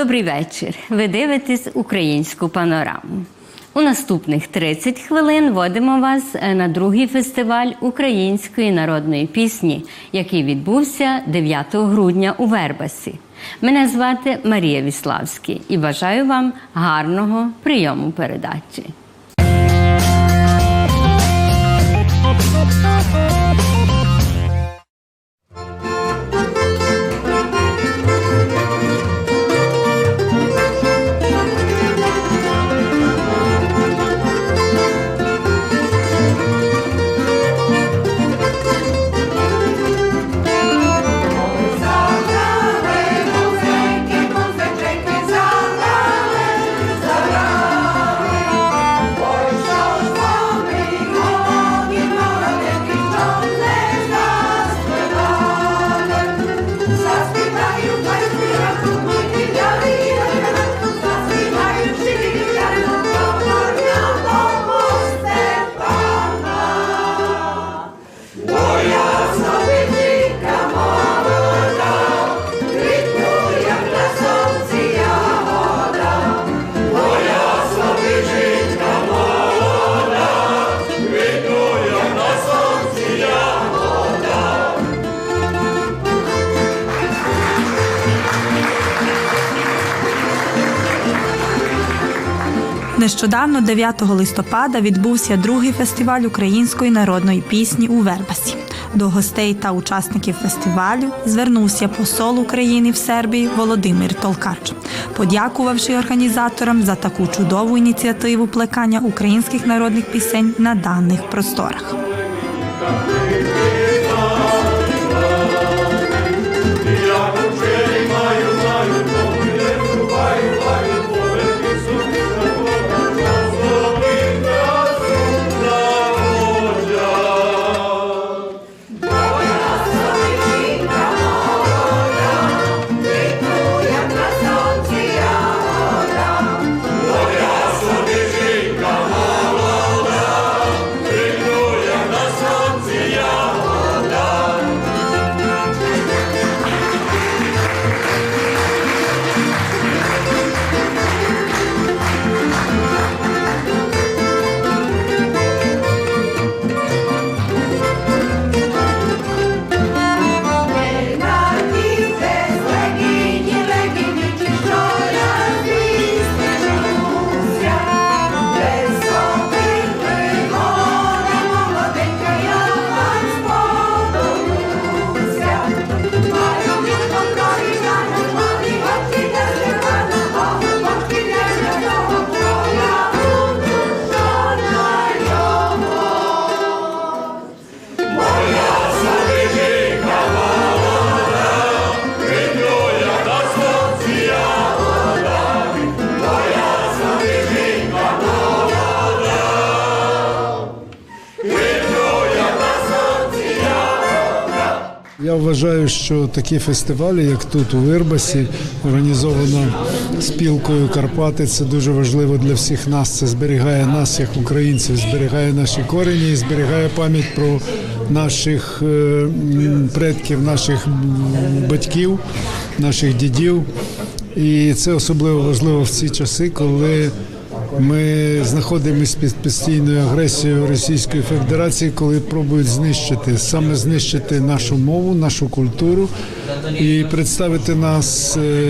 Добрий вечір. Ви дивитесь українську панораму. У наступних 30 хвилин водимо вас е, на другий фестиваль української народної пісні, який відбувся 9 грудня у Вербасі. Мене звати Марія Віславський і бажаю вам гарного прийому передачі. Нещодавно, 9 листопада, відбувся другий фестиваль української народної пісні у Вербасі. До гостей та учасників фестивалю звернувся посол України в Сербії Володимир Толкач, подякувавши організаторам за таку чудову ініціативу плекання українських народних пісень на даних просторах. Я вважаю, що такі фестивалі, як тут у Вирбасі, організовано спілкою Карпати, це дуже важливо для всіх нас. Це зберігає нас як українців, зберігає наші корені і зберігає пам'ять про наших е, предків, наших батьків, наших дідів. І це особливо важливо в ці часи, коли ми знаходимося під постійною агресією Російської Федерації, коли пробують знищити саме знищити нашу мову, нашу культуру і представити нас е,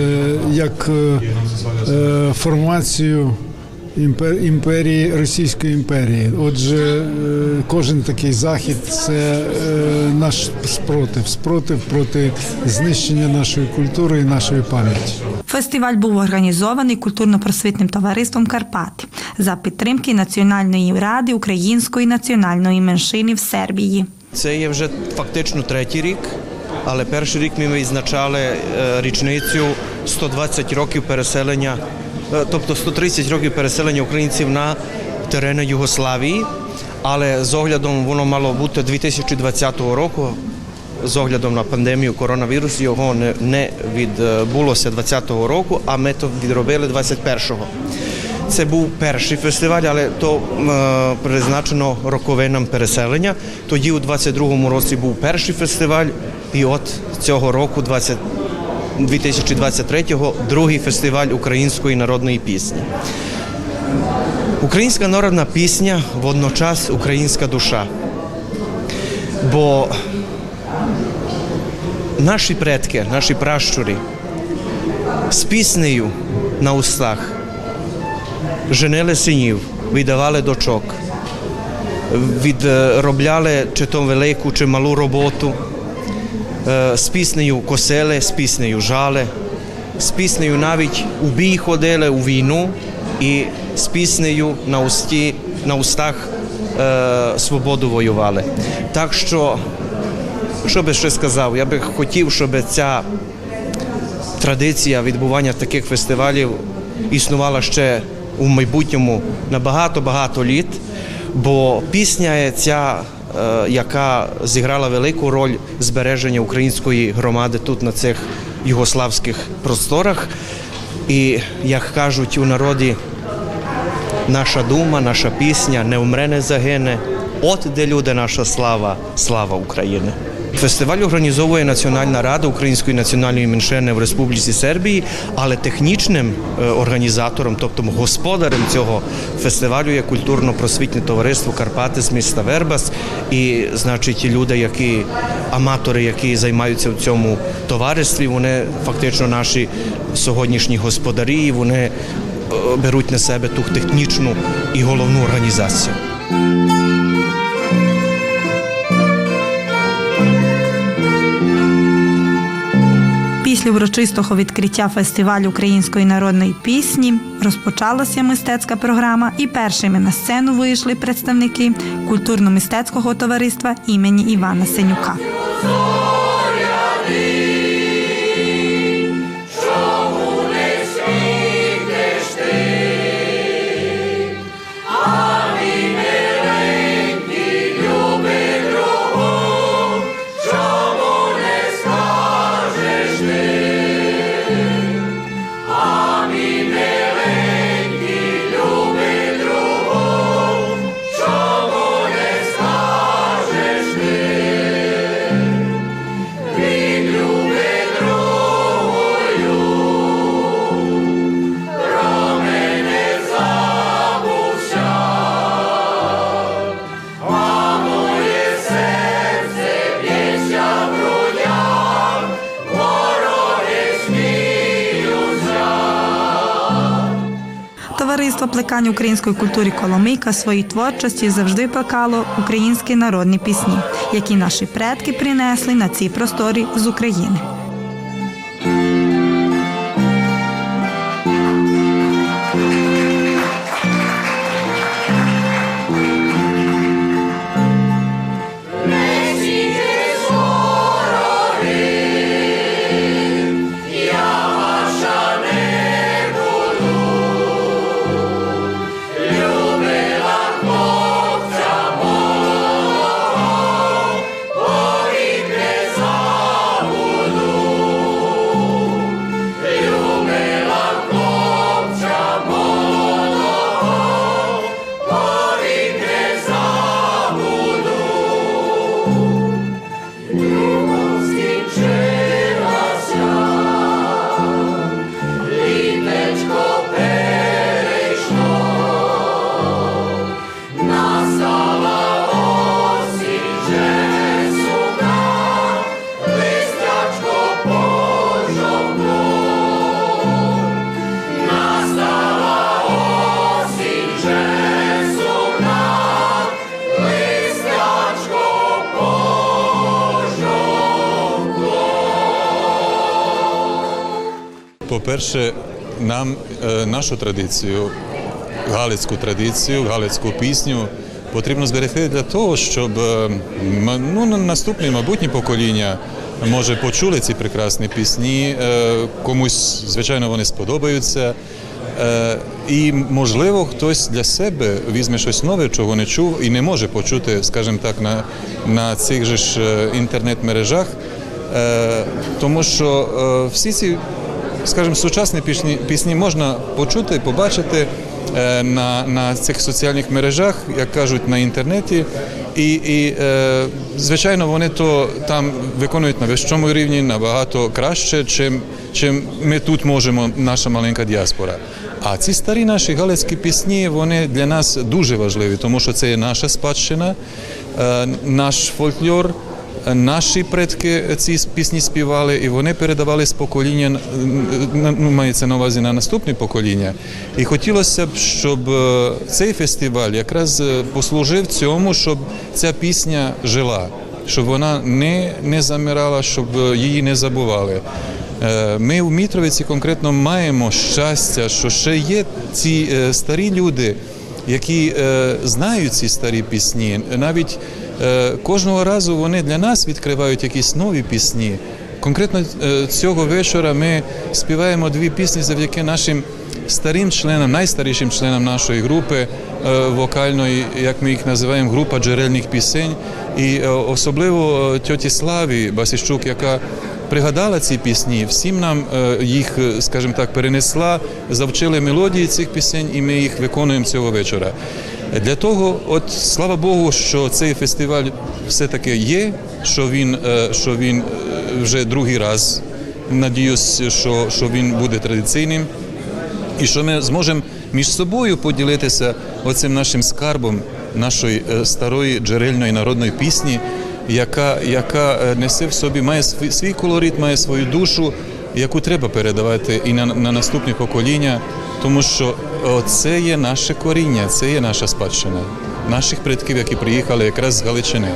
як е, е, формацію імпер- імперії Російської імперії. Отже, кожен такий захід це наш спротив, спротив проти знищення нашої культури і нашої пам'яті. Фестиваль був організований культурно-просвітним товариством Карпати за підтримки Національної ради української національної меншини в Сербії. Це є вже фактично третій рік, але перший рік ми відзначали е, річницю 120 років переселення, е, тобто 130 років переселення українців на терени Югославії. Але з оглядом воно мало бути 2020 року. З оглядом на пандемію коронавірусу його не, відбулося 2020 року, а ми то відробили 21-го. Це був перший фестиваль, але то е, призначено роковинам переселення. Тоді у 22-му році був перший фестиваль, і от цього року, 2023-го другий фестиваль української народної пісні. Українська народна пісня водночас українська душа. Бо наші предки, наші пращури з піснею на устах женили синів, віддавали дочок, відробляли чи то велику, чи малу роботу, е, з піснею косили, з піснею жали, з піснею навіть у бій ходили у війну і з піснею на, усті, на устах е, свободу воювали. Так що, що би ще сказав, я би хотів, щоб ця традиція відбування таких фестивалів існувала ще у майбутньому на багато-багато літ, бо пісня ця, е, яка зіграла велику роль збереження української громади тут на цих югославських просторах. І як кажуть у народі, наша дума, наша пісня не вмре, не загине. От де люди, наша слава, слава України. Фестиваль організовує Національна рада Української національної меншини в Республіці Сербії, але технічним е, організатором, тобто господарем цього фестивалю є культурно-просвітнє товариство Карпати з міста Вербас. І, значить, люди, які аматори, які займаються в цьому товаристві, вони фактично наші сьогоднішні господарі, і вони е, беруть на себе ту технічну і головну організацію. Після урочистого відкриття фестивалю української народної пісні розпочалася мистецька програма, і першими на сцену вийшли представники культурно-мистецького товариства імені Івана Сенюка. Товариство плекань української культури Коломийка своїй творчості завжди плекало українські народні пісні, які наші предки принесли на ці простори з України. По-перше, нам е, нашу традицію, галицьку традицію, галицьку пісню потрібно зберегти для того, щоб е, ну, на- наступні майбутні покоління може почули ці прекрасні пісні. е, Комусь, звичайно, вони сподобаються. І, можливо, хтось для себе візьме щось нове, чого не чув, і не може почути, скажімо так, на, на цих же ж інтернет-мережах. Тому що всі ці скажімо, сучасні пісні, пісні можна почути, побачити е, на, на цих соціальних мережах, як кажуть, на інтернеті. І, і е, звичайно, вони то там виконують на вищому рівні набагато краще, чим чим ми тут можемо, наша маленька діаспора. А ці старі наші галицькі пісні вони для нас дуже важливі, тому що це є наша спадщина, е, наш фольклор. Наші предки ці пісні співали, і вони передавали з покоління ну, мається на увазі на наступне покоління. І хотілося б, щоб е, цей фестиваль якраз е, послужив цьому, щоб ця пісня жила, щоб вона не, не замирала, щоб е, її не забували. Ми в Мітровиці конкретно маємо щастя, що ще є ці старі люди, які знають ці старі пісні. Навіть кожного разу вони для нас відкривають якісь нові пісні. Конкретно е, цього вечора ми співаємо дві пісні завдяки нашим старим членам, найстарішим членам нашої групи е, вокальної, як ми їх називаємо, група джерельних пісень. І е, особливо е, тьоті Славі Басіщук, яка пригадала ці пісні, всім нам е, їх, е, скажімо так, перенесла, завчили мелодії цих пісень, і ми їх виконуємо цього вечора. Для того, от слава Богу, що цей фестиваль все-таки є, що він, е, що він е, вже другий раз. Надіюсь, що, що він буде традиційним і що ми зможемо між собою поділитися оцим нашим скарбом нашої е, старої джерельної народної пісні, яка, яка несе в собі, має свій колорит, має свою душу, яку треба передавати і на, на наступні покоління, тому що це є наше коріння, це є наша спадщина наших предків, які приїхали якраз з Галичини.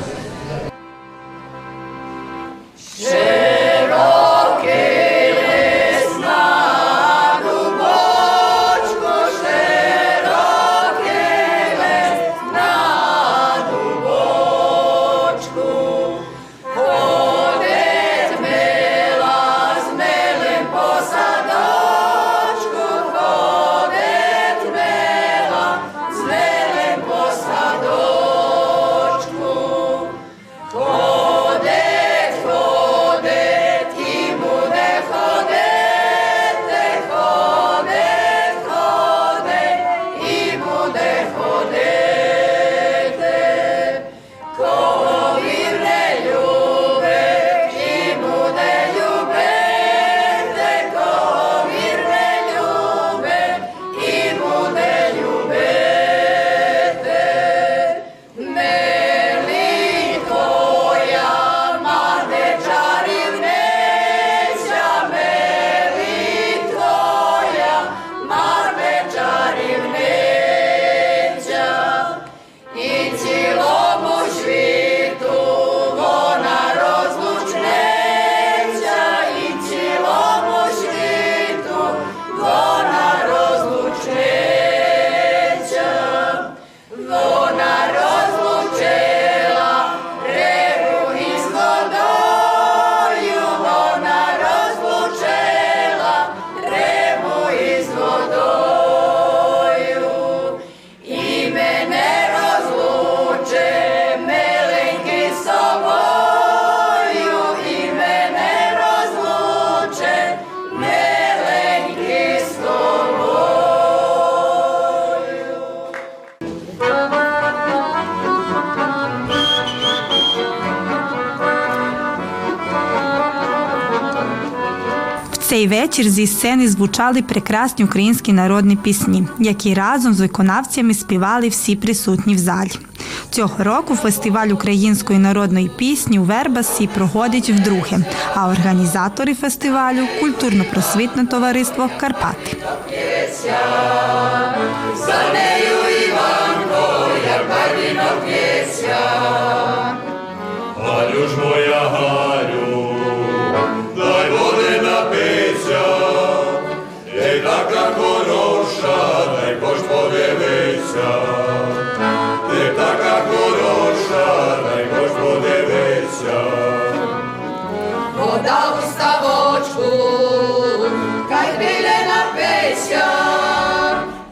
Цей вечір зі сцени звучали прекрасні українські народні пісні, які разом з виконавцями співали всі присутні в залі. Цього року фестиваль української народної пісні у Вербасі проходить вдруге, а організатори фестивалю культурно-просвітне товариство Карпати. Галю ж моя подивися. Вода у ставочку, кай біля напися,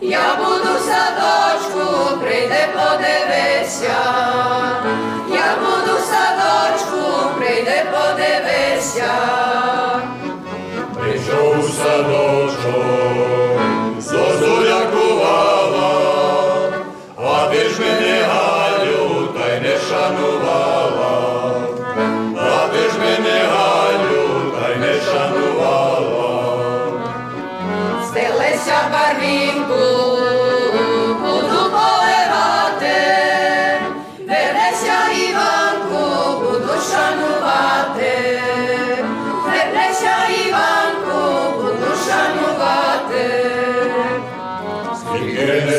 я буду в садочку, прийде подивися, я буду в садочку, прийде подивися. Прийшов у садочок,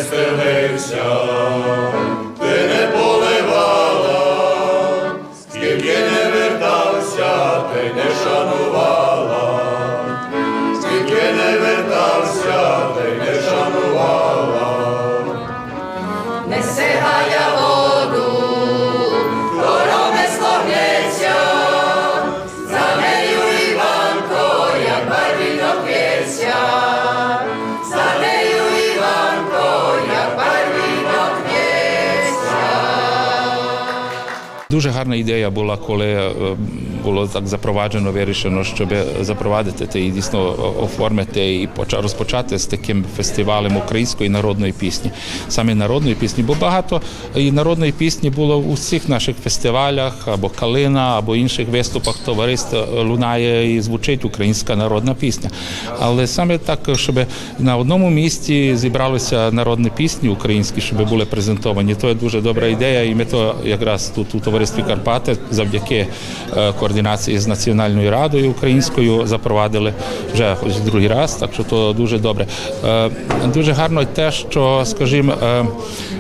Скільки Дуже гарна ідея була, коли е, було так запроваджено, вирішено, щоб запровадити це і дійсно оформити і поча- розпочати з таким фестивалем української народної пісні, саме народної пісні, бо багато і народної пісні було у всіх наших фестивалях або калина, або інших виступах товариств е, лунає і звучить українська народна пісня. Але саме так, щоб на одному місці зібралися народні пісні українські, щоб були презентовані, то є дуже добра ідея, і ми то якраз тут у товаристві Карпати завдяки е, координації з Національною радою українською запровадили вже ось другий раз, так що то дуже добре. Е, Дуже гарно те, що, скажімо, е,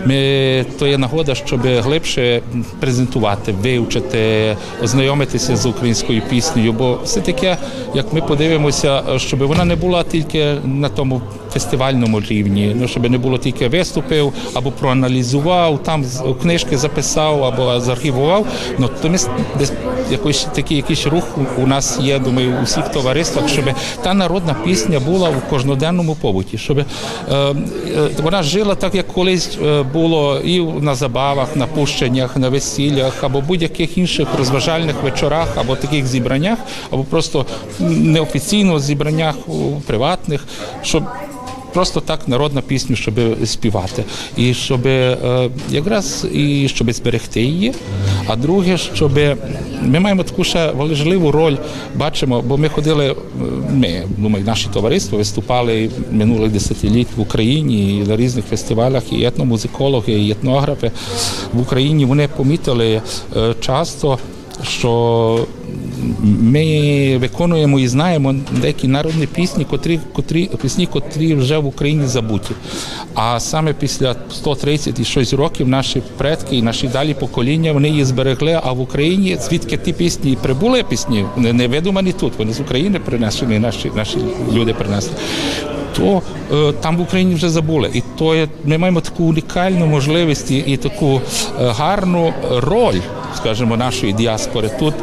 ми то є нагода, щоб глибше презентувати, вивчити, ознайомитися з українською піснею, бо все таке, як ми подивимося, щоб вона не була тільки на тому фестивальному рівні, ну щоб не було тільки виступив або проаналізував, там книжки записав або заархівував. Ну то ми десь якийсь такий якийсь рух у- нас є, думаю, у всіх товариствах, щоб та народна пісня була в кожноденному побуті, щоб е, е, вона жила так, як колись е, було і на забавах, на пущеннях, на весіллях або будь-яких інших розважальних вечорах, або таких зібраннях, або просто неофіційно зібраннях приватних, щоб Просто так народну пісню, щоб співати, і щоб е, якраз і щоб зберегти її. А друге, щоб ми маємо таку ще важливу роль, бачимо, бо ми ходили, е, ми думаю, наші товариства виступали минулих десятиліть в Україні і на різних фестивалях, і етномузикологи, і етнографи в Україні. Вони помітили е, часто, що ми виконуємо і знаємо деякі народні пісні, котрі, котрі пісні, котрі вже в Україні забуті. А саме після 130 і щось років наші предки і наші далі покоління вони її зберегли. А в Україні звідки ті пісні прибули пісні, не, видумані тут. Вони з України принесені, наші наші люди принесли. То е, там в Україні вже забули, і то є, ми маємо таку унікальну можливість і, і таку е, гарну роль, скажімо, нашої діаспори тут,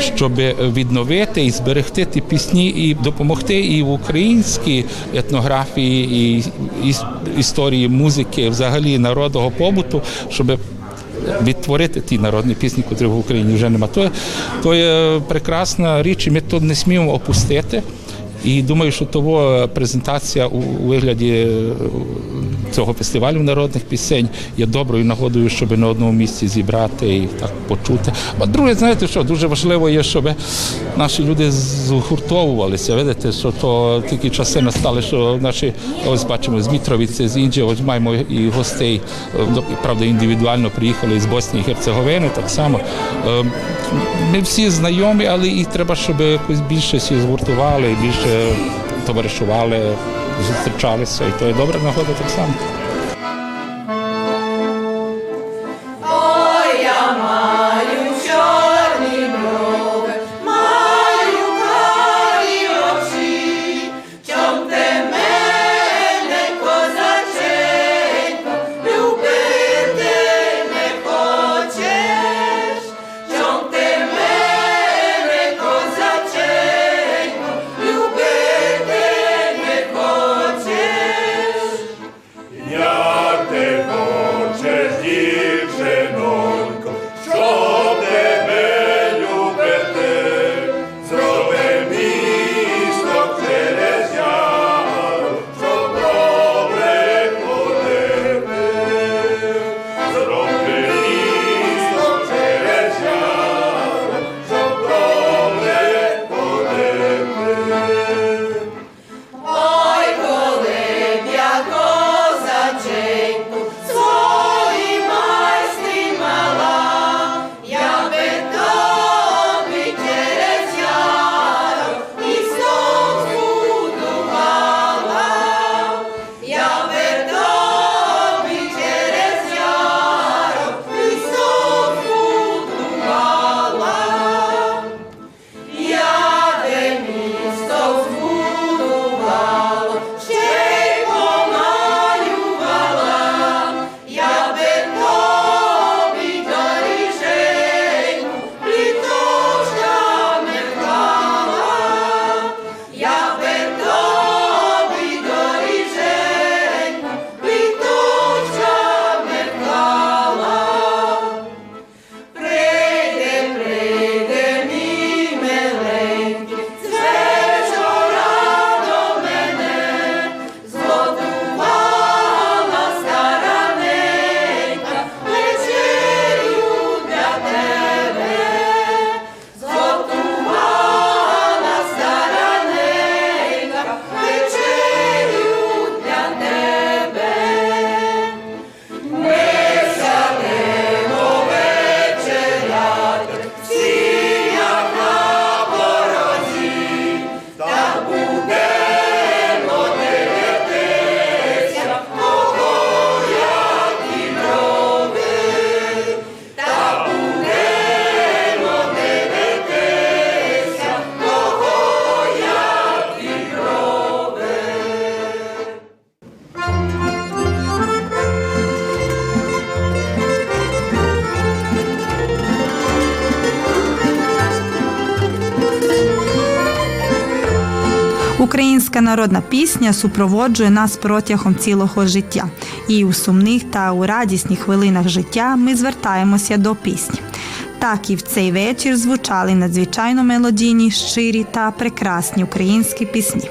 щоб відновити і зберегти ті пісні і допомогти і в українській етнографії, і, історії музики, взагалі народного побуту, щоб відтворити ті народні пісні, котрі в Україні вже нема. То, то є прекрасна річ, і ми тут не сміємо опустити. І думаю, що того презентація у у вигляді е, цього фестивалю народних пісень є доброю нагодою, щоб на одному місці зібрати і так почути. А друге, знаєте, що дуже важливо є, щоб наші люди згуртовувалися. Видите, що то такі часи настали, що наші ось бачимо з Мітровиці, з Індії, ось маємо і гостей, е, ну, правда, індивідуально приїхали з Боснії і Герцеговини. Так само Е, ми всі знайомі, але і треба, щоб якось більше всі згуртували, більше товаришували, зустрічалися. І то є добра нагода так само. Українська народна пісня супроводжує нас протягом цілого життя. І у сумних та у радісних хвилинах життя ми звертаємося до пісні. Так і в цей вечір звучали надзвичайно мелодійні, щирі та прекрасні українські пісні.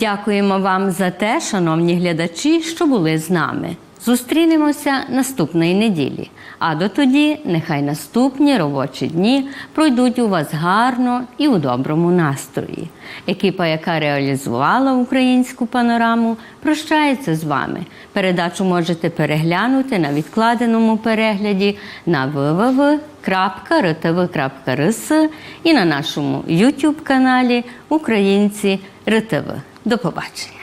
Дякуємо вам за те, шановні глядачі, що були з нами. Зустрінемося наступної неділі. А до тоді нехай наступні робочі дні пройдуть у вас гарно і у доброму настрої. Екіпа, яка реалізувала українську панораму, прощається з вами. Передачу можете переглянути на відкладеному перегляді на www.rtv.rs і на нашому YouTube каналі Українці РТВ. До побачення!